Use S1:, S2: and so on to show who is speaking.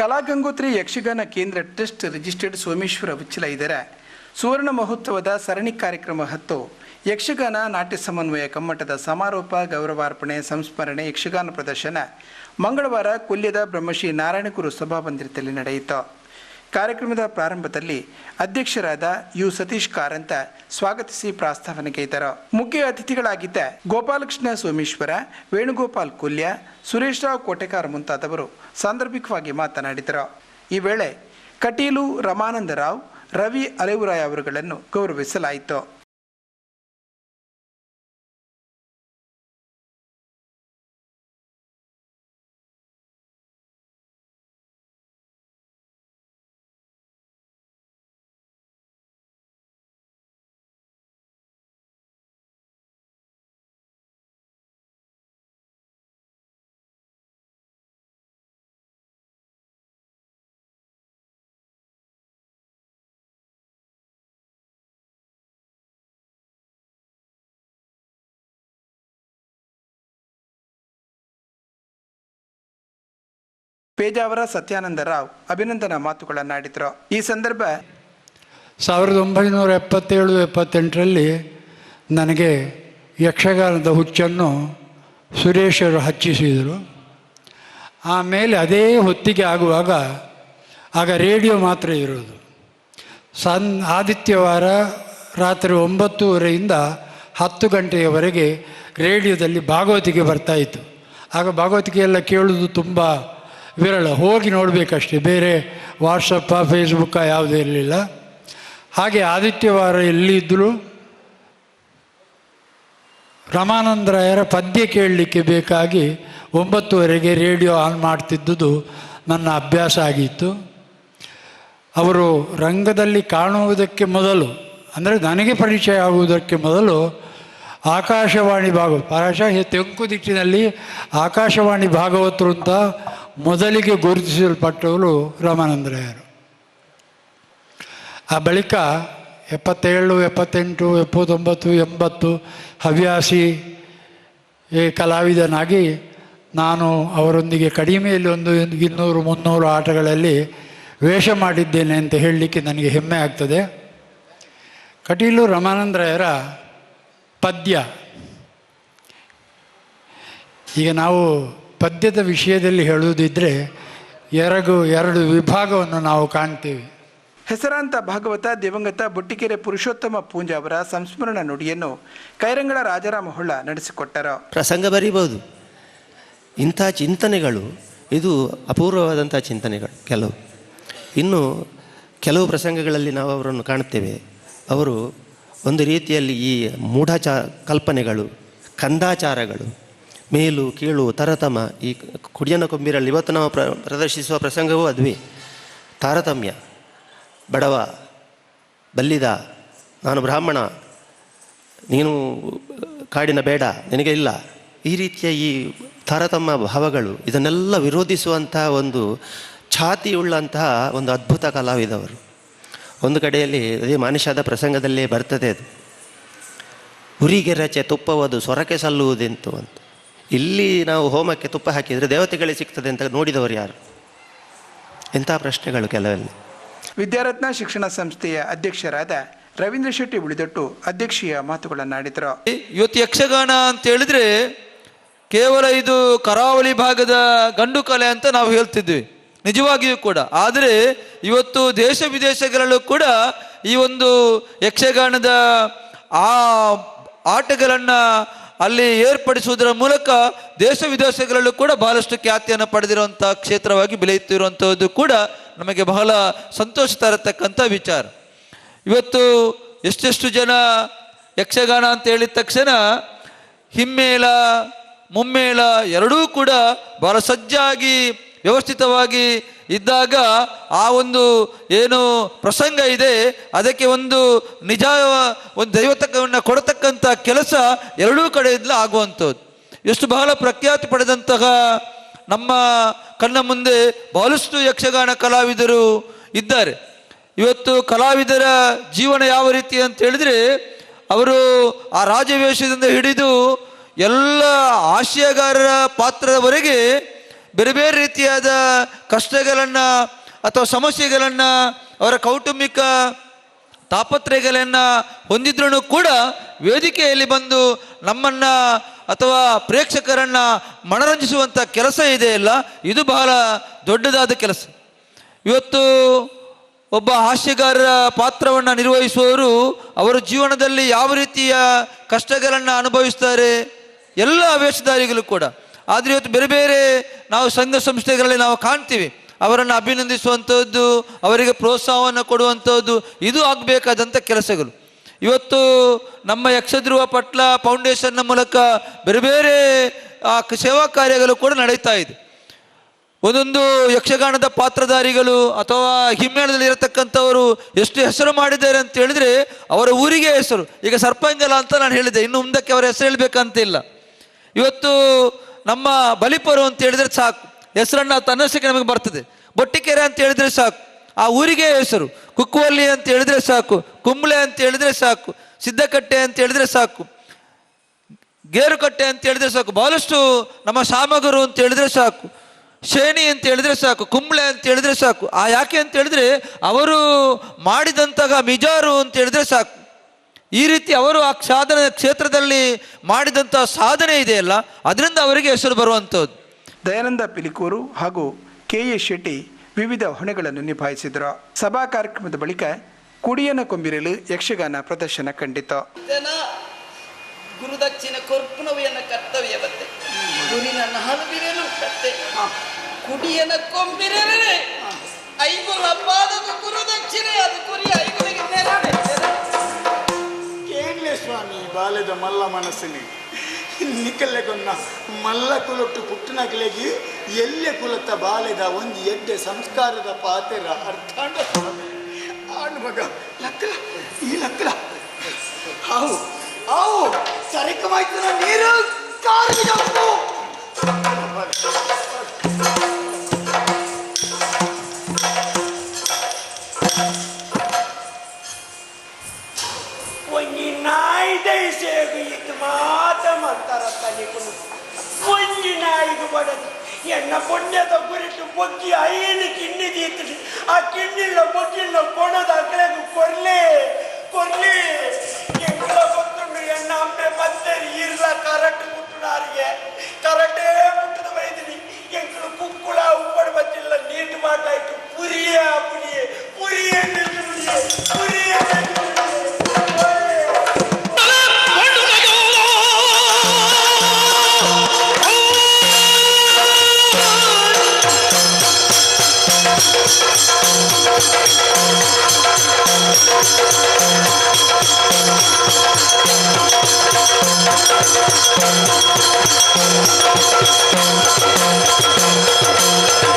S1: ಕಲಾಗಂಗೋತ್ರಿ ಯಕ್ಷಗಾನ ಕೇಂದ್ರ trust registered Someshwara Uchchal ಇದರ ಸುವರ್ಣ ಮಹೋತ್ಸವದ ಸರಣಿ ಕಾರ್ಯಕ್ರಮ ಹತ್ತು. ಯಕ್ಷಗಾನ ನಾಟ್ಯ ಸಮನ್ವಯ ಕಮ್ಮಟದ ಸಮಾರೋಪ ಗೌರವಾರ್ಪಣೆ ಸಂಸ್ಮರಣೆ ಯಕ್ಷಗಾನ ಪ್ರದರ್ಶನ. ಮಂಗಳವಾರ ಕುಲ್ಯದ ಬ್ರಹ್ಮಶ್ರೀ ನಾರಾಯಣಗುರು ಸಭಾಮಂದಿರದಲ್ಲಿ ನಡೆಯಿತು. ಕಾರ್ಯಕ್ರಮದ ಪ್ರಾರಂಭದಲ್ಲಿ ಅಧ್ಯಕ್ಷರಾದ ಯು ಸತೀಶ್ ಕಾರಂತ ಸ್ವಾಗತಿಸಿ ಪ್ರಾಸ್ತಾವನೆ ಕೈತರು ಮುಖ್ಯ ಅತಿಥಿಗಳಾಗಿದ್ದ ಗೋಪಾಲಕೃಷ್ಣ ಸೋಮೇಶ್ವರ, ವೇಣುಗೋಪಾಲ್ ಕುಲ್ಯ, ಸುರೇಶ್ ರಾವ್ ಕೋಟೆಕಾರ್ ಮುಂತಾದವರು ಸಾಂದರ್ಭಿಕವಾಗಿ ಮಾತನಾಡಿದರು. ಈ ವೇಳೆ ಕಟೀಲು ರಮಾನಂದ ರಾವ್, ರವಿ ಅಲೆವುರಾಯ್ ಅವರುಗಳನ್ನು ಗೌರವಿಸಲಾಯಿತು. ಪೇಜಾವರ ಸತ್ಯಾನಂದ ರಾವ್ ಅಭಿನಂದನಾ ಮಾತುಗಳನ್ನಾಡಿದರು ಈ ಸಂದರ್ಭ
S2: ಸಾವಿರದ ಒಂಬೈನೂರ ಎಪ್ಪತ್ತೇಳು, ಎಪ್ಪತ್ತೆಂಟರಲ್ಲಿ ನನಗೆ ಯಕ್ಷಗಾನದ ಹುಚ್ಚನ್ನು ಸುರೇಶರು ಹಚ್ಚಿಸಿದರು. ಆಮೇಲೆ ಅದೇ ಹೊತ್ತಿಗೆ ಆಗುವಾಗ ಆಗ ರೇಡಿಯೋ ಮಾತ್ರ ಇರೋದು. ಸನ್ ಆದಿತ್ಯವಾರ ರಾತ್ರಿ ಒಂಬತ್ತೂವರೆಯಿಂದ ಹತ್ತು ಗಂಟೆಯವರೆಗೆ ರೇಡಿಯೋದಲ್ಲಿ ಭಾಗವತಿಗೆ ಬರ್ತಾಯಿತ್ತು ಆಗ ಭಾಗವತಿಗೆ ಎಲ್ಲ ಕೇಳೋದು ತುಂಬ ವಿರಳ, ಹೋಗಿ ನೋಡಬೇಕಷ್ಟೆ. ಬೇರೆ ವಾಟ್ಸಪ್ಪ, ಫೇಸ್ಬುಕ್ಕ ಯಾವುದೂ ಇರಲಿಲ್ಲ. ಹಾಗೆ ಆದಿತ್ಯವಾರ ಎಲ್ಲಿದ್ದರೂ ರಮಾನಂದರಾಯರ ಪದ್ಯ ಕೇಳಲಿಕ್ಕೆ ಬೇಕಾಗಿ ಒಂಬತ್ತುವರೆಗೆ ರೇಡಿಯೋ ಆನ್ ಮಾಡ್ತಿದ್ದುದು ನನ್ನ ಅಭ್ಯಾಸ ಆಗಿತ್ತು. ಅವರು ರಂಗದಲ್ಲಿ ಕಾಣುವುದಕ್ಕೆ ಮೊದಲು, ಅಂದರೆ ನನಗೆ ಪರಿಚಯ ಆಗುವುದಕ್ಕೆ ಮೊದಲು ಆಕಾಶವಾಣಿ ಭಾಗವತ ತೆಂಕು ತೆಂಕುದಿಟ್ಟಿನಲ್ಲಿ ಆಕಾಶವಾಣಿ ಭಾಗವತರು ಅಂತ ಮೊದಲಿಗೆ ಗುರುತಿಸಲ್ಪಟ್ಟವರು ರಾಮಾನಂದರಾಯರು. ಆ ಬಳಿಕ ಎಪ್ಪತ್ತೇಳು, ಎಪ್ಪತ್ತೆಂಟು, ಎಪ್ಪತ್ತೊಂಬತ್ತು, ಎಂಬತ್ತು ಹವ್ಯಾಸಿ ಕಲಾವಿದನಾಗಿ ನಾನು ಅವರೊಂದಿಗೆ ಕಡಿಮೆಯಲ್ಲಿ ಒಂದು ಇನ್ನೂರು, ಮುನ್ನೂರು ಆಟಗಳಲ್ಲಿ ವೇಷ ಮಾಡಿದ್ದೇನೆ ಅಂತ ಹೇಳಲಿಕ್ಕೆ ನನಗೆ ಹೆಮ್ಮೆ ಆಗ್ತದೆ. ಕಟೀಲು ರಮಾನಂದರಾಯರ ಪದ್ಯ. ಈಗ ನಾವು ಪದ್ಯದ ವಿಷಯದಲ್ಲಿ ಹೇಳುವುದಿದ್ದರೆ ಎರಗು ಎರಡು ವಿಭಾಗವನ್ನು ನಾವು ಕಾಣ್ತೀವಿ.
S1: ಹೆಸರಾಂತ ಭಾಗವತ ದಿವಂಗತ ಬುಟ್ಟಿಕೆರೆ ಪುರುಷೋತ್ತಮ ಪೂಂಜ ಅವರ ಸಂಸ್ಮರಣ ನುಡಿಯನ್ನು ಕೈರಂಗಳ ರಾಜಾರಾಮ ಹೊಳ್ಳ ನಡೆಸಿಕೊಟ್ಟರು.
S3: ಪ್ರಸಂಗ ಬರೀಬಹುದು. ಇಂಥ ಚಿಂತನೆಗಳು ಇದು ಅಪೂರ್ವವಾದಂಥ ಚಿಂತನೆಗಳು ಕೆಲವು. ಇನ್ನು ಕೆಲವು ಪ್ರಸಂಗಗಳಲ್ಲಿ ನಾವು ಅವರನ್ನು ಕಾಣುತ್ತೇವೆ. ಅವರು ಒಂದು ರೀತಿಯಲ್ಲಿ ಈ ಮೂಢಾಚಾ ಕಲ್ಪನೆಗಳು ಕಂದಾಚಾರಗಳು ಮೇಲು, ಕೀಳು ತರತಮ ಈ ಕುಡಿಯನ ಕೊಂಬಿರಲ್ಲಿ ಇವತ್ತು ನಾವು ಪ್ರ, ಪ್ರದರ್ಶಿಸುವ ಪ್ರಸಂಗವೂ ಅದ್ವಿ. ತಾರತಮ್ಯ, ಬಡವ, ಬಲ್ಲಿದ, ನಾನು ಬ್ರಾಹ್ಮಣ, ನೀನು ಕಾಡಿನ ಬೇಡ, ನಿನಗೆ ಇಲ್ಲ. ಈ ರೀತಿಯ ಈ ತಾರತಮ್ಯ ಭಾವಗಳು, ಇದನ್ನೆಲ್ಲ ವಿರೋಧಿಸುವಂತಹ ಒಂದು ಛಾತಿಯುಳ್ಳಂತಹ ಒಂದು ಅದ್ಭುತ ಕಲಾವಿದವರು. ಒಂದು ಕಡೆಯಲ್ಲಿ ಅದೇ ಮಾನುಷದ ಪ್ರಸಂಗದಲ್ಲೇ ಬರ್ತದೆ ಅದು. ಉರಿಗೆರಚೆ ತುಪ್ಪವದು, ಸೊರಕೆ ಸಲ್ಲುವುದೆಂತು ಅಂತ. ಇಲ್ಲಿ ನಾವು ಹೋಮಕ್ಕೆ ತುಪ್ಪ ಹಾಕಿದರೆ ದೇವತೆಗಳೇ ಸಿಗ್ತದೆ ಅಂತ ನೋಡಿದವರು ಯಾರು? ಇಂಥ ಪ್ರಶ್ನೆಗಳು ಕೆಲವಲ್ಲಿ?
S1: ವಿದ್ಯಾರತ್ನ ಶಿಕ್ಷಣ ಸಂಸ್ಥೆಯ ಅಧ್ಯಕ್ಷರಾದ ರವೀಂದ್ರ ಶೆಟ್ಟಿ ಉಳಿದಟ್ಟು ಅಧ್ಯಕ್ಷೀಯ ಮಾತುಗಳನ್ನಾಡಿದರು
S4: ಇವತ್ತು ಯಕ್ಷಗಾನ ಅಂತ ಹೇಳಿದ್ರೆ ಕೇವಲ ಇದು ಕರಾವಳಿ ಭಾಗದ ಗಂಡು ಕಲೆ ಅಂತ ನಾವು ಹೇಳ್ತಿದ್ವಿ. ನಿಜವಾಗಿಯೂ ಕೂಡ. ಆದರೆ ಇವತ್ತು ದೇಶ ವಿದೇಶಗಳಲ್ಲೂ ಕೂಡ ಈ ಒಂದು ಯಕ್ಷಗಾನದ ಆ ಆಟಗಳನ್ನು ಅಲ್ಲಿ ಏರ್ಪಡಿಸುವುದರ ಮೂಲಕ ದೇಶ ವಿದೇಶಗಳಲ್ಲೂ ಕೂಡ ಬಹಳಷ್ಟು ಖ್ಯಾತಿಯನ್ನು ಪಡೆದಿರುವಂಥ ಕ್ಷೇತ್ರವಾಗಿ ಬೆಳೆಯುತ್ತಿರುವಂಥದ್ದು ಕೂಡ ನಮಗೆ ಬಹಳ ಸಂತೋಷ ತರತಕ್ಕಂಥ ವಿಚಾರ. ಇವತ್ತು ಎಷ್ಟೆಷ್ಟು ಜನ ಯಕ್ಷಗಾನ ಅಂತ ಹೇಳಿದ ತಕ್ಷಣ ಹಿಮ್ಮೇಳ, ಮುಮ್ಮೇಳ ಎರಡೂ ಕೂಡ ಬಹಳ ಸಜ್ಜಾಗಿ ವ್ಯವಸ್ಥಿತವಾಗಿ ಇದ್ದಾಗ ಆ ಒಂದು ಏನು ಪ್ರಸಂಗ ಇದೆ, ಅದಕ್ಕೆ ಒಂದು ನಿಜ ಒಂದು ದೈವತಕ್ಕವನ್ನು ಕೊಡತಕ್ಕಂಥ ಕೆಲಸ ಎರಡೂ ಕಡೆಯಿಂದಲೂ ಆಗುವಂಥದ್ದು. ಎಷ್ಟು ಬಹಳ ಪ್ರಖ್ಯಾತಿ ಪಡೆದಂತಹ ನಮ್ಮ ಕಣ್ಣ ಮುಂದೆ ಬಹಳಷ್ಟು ಯಕ್ಷಗಾನ ಕಲಾವಿದರು ಇದ್ದಾರೆ. ಇವತ್ತು ಕಲಾವಿದರ ಜೀವನ ಯಾವ ರೀತಿ ಅಂತ ಹೇಳಿದ್ರೆ, ಅವರು ಆ ರಾಜವೇಷದಿಂದ ಹಿಡಿದು ಎಲ್ಲ ಆಶಯಗಾರರ ಪಾತ್ರದವರೆಗೆ ಬೇರೆ ಬೇರೆ ರೀತಿಯಾದ ಕಷ್ಟಗಳನ್ನು ಅಥವಾ ಸಮಸ್ಯೆಗಳನ್ನು ಅವರ ಕೌಟುಂಬಿಕ ತಾಪತ್ರಯಗಳನ್ನು ಹೊಂದಿದ್ರೂ ಕೂಡ ವೇದಿಕೆಯಲ್ಲಿ ಬಂದು ನಮ್ಮನ್ನ ಅಥವಾ ಪ್ರೇಕ್ಷಕರನ್ನ ಮನರಂಜಿಸುವಂಥ ಕೆಲಸ ಇದೆಯಲ್ಲ ಇದು ಬಹಳ ದೊಡ್ಡದಾದ ಕೆಲಸ. ಇವತ್ತು ಒಬ್ಬ ಹಾಸ್ಯಗಾರರ ಪಾತ್ರವನ್ನು ನಿರ್ವಹಿಸುವವರು ಅವರ ಜೀವನದಲ್ಲಿ ಯಾವ ರೀತಿಯ ಕಷ್ಟಗಳನ್ನು ಅನುಭವಿಸ್ತಾರೆ ಎಲ್ಲ ವೇಷಧಾರಿಗಳು ಕೂಡ. ಆದರೆ ಇವತ್ತು ಬೇರೆ ಬೇರೆ ನಾವು ಸಂಘ ಸಂಸ್ಥೆಗಳಲ್ಲಿ ನಾವು ಕಾಣ್ತೀವಿ. ಅವರನ್ನು ಅಭಿನಂದಿಸುವಂಥದ್ದು ಅವರಿಗೆ ಪ್ರೋತ್ಸಾಹವನ್ನು ಕೊಡುವಂಥದ್ದು ಇದು ಆಗಬೇಕಾದಂಥ ಕೆಲಸಗಳು. ಇವತ್ತು ನಮ್ಮ ಯಕ್ಷಧ್ರುವ ಪಟ್ಲ ಫೌಂಡೇಶನ್ನ ಮೂಲಕ ಬೇರೆ ಬೇರೆ ಆ, ಸೇವಾ ಕಾರ್ಯಗಳು ಕೂಡ ನಡೀತಾ ಇದೆ. ಒಂದೊಂದು ಯಕ್ಷಗಾನದ ಪಾತ್ರಧಾರಿಗಳು ಅಥವಾ ಹಿಮ್ಮೇಳದಲ್ಲಿ ಇರತಕ್ಕಂಥವರು ಎಷ್ಟು ಹೆಸರು ಮಾಡಿದ್ದಾರೆ ಅಂತ ಹೇಳಿದ್ರೆ ಅವರ ಊರಿಗೆ ಹೆಸರು. ಈಗ ಸರ್ಪಂಗಲ ಅಂತ ನಾನು ಹೇಳಿದೆ ಇನ್ನು ಮುಂದಕ್ಕೆ ಅವರ ಹೆಸರು ಹೇಳಬೇಕಂತಿಲ್ಲ. ಇವತ್ತು ನಮ್ಮ ಬಲಿಪರು ಅಂತ ಹೇಳಿದ್ರೆ ಸಾಕು ಹೆಸರನ್ನ ತನ್ನಷ್ಟಕ್ಕೆ ನಮಗೆ ಬರ್ತದೆ ಬೊಟ್ಟಿಕೆರೆ ಅಂತ ಹೇಳಿದ್ರೆ ಸಾಕು ಆ ಊರಿಗೆ ಹೆಸರು ಕುಕ್ಕುವಲ್ಲಿ ಅಂತ ಹೇಳಿದ್ರೆ ಸಾಕು ಕುಂಬ್ಳೆ ಅಂತ ಹೇಳಿದ್ರೆ ಸಾಕು ಸಿದ್ದಕಟ್ಟೆ ಅಂತ ಹೇಳಿದ್ರೆ ಸಾಕು ಗೇರುಕಟ್ಟೆ ಅಂತ ಹೇಳಿದ್ರೆ ಸಾಕು ಬಹಳಷ್ಟು ನಮ್ಮ ಶಾಮಗರು ಅಂತ ಹೇಳಿದ್ರೆ ಸಾಕು ಶೇಣಿ ಅಂತ ಹೇಳಿದ್ರೆ ಸಾಕು ಕುಂಬ್ಳೆ ಅಂತ ಹೇಳಿದ್ರೆ ಸಾಕು ಆ ಯಾಕೆ ಅಂತ ಹೇಳಿದ್ರೆ ಅವರು ಮಾಡಿದಂತಹ ಮಿಜಾರು ಅಂತ ಹೇಳಿದ್ರೆ ಸಾಕು ಈ ರೀತಿ ಅವರು ಆ ಸಾಧನ ಕ್ಷೇತ್ರದಲ್ಲಿ ಮಾಡಿದಂಥ ಸಾಧನೆ ಇದೆಯಲ್ಲ ಅದರಿಂದ ಅವರಿಗೆ ಹೆಸರು ಬರುವಂಥದ್ದು
S1: ದಯಾನಂದ ಪಿಲಿಕೂರು ಹಾಗೂ ಕೆ ಎ ಶೆಟ್ಟಿ ವಿವಿಧ ಹೊಣೆಗಳನ್ನು ನಿಭಾಯಿಸಿದರು. ಸಭಾ ಕಾರ್ಯಕ್ರಮದ ಬಳಿಕ ಕುಡಿಯನ ಕೊಂಬಿರಲು ಯಕ್ಷಗಾನ ಪ್ರದರ್ಶನ ಕಂಡಿತು.
S5: ಜನ ಗುರುದಕ್ಷಿಣ ಕರ್ತವ್ಯವತ್ತೆ ಗುರಿನ ಕತ್ತೆ ಕುಡಿಯನ ಕೊಂಬಿರಲೇ
S6: ಐದು ಬಾಲ್ಯದ ಮಲ್ಲ ಮನಸ್ಸಿನಿ. ನಿಕ್ಕಲೆಗೊನ್ನ ಮಲ್ಲ ಕುಲೊಟ್ಟು ಪುಟ್ಟನಕಲೆಗೆ ಎಲ್ಲೆ ಕುಲತ್ತ ಬಾಲ್ಯದ ಒಂದು ಎಡ್ಡೆ ಸಂಸ್ಕಾರದ ಪಾತ್ರ ಸ್ವಾಮಿ. ಆಡು ಮಗ ಈ ಲಕ್ಕಲ ಹಾವು ಹಾವು. ಸರಿಕಮಾಯ್ತು ನೀರು. ಕಾರಿಗೆ
S7: ದಯಸೇಗು ಇದು ಮಾತ ಮಾಡ್ತಾರ ತಲೆಗಳು ಒಂಜಿ ನಾಯಿಗೆ ಬಡದು ಎನ್ನ ಪುಣ್ಯದ ಕುರಿತು ಬೊಕ್ಕಿ ಐನು ಕಿಣ್ಣಿ ದೀತದೆ ಆ ಕಿಣ್ಣಿಲ್ಲ ಬೊಕ್ಕಿಲ್ಲ ಕೊಡದ ಅಕಲೆಗೂ ಕೊರ್ಲೆ ಕೊರ್ಲೆ ಎಂಗಳ ಗೊತ್ತುಂಡು ಎನ್ನ ಅಮ್ಮೆ ಮತ್ತೆ ಇರ್ಲ ಕರೆಕ್ಟ್ ಮುಟ್ಟುನಾರಿಗೆ ಕರೆಕ್ಟೇ Thank
S8: you.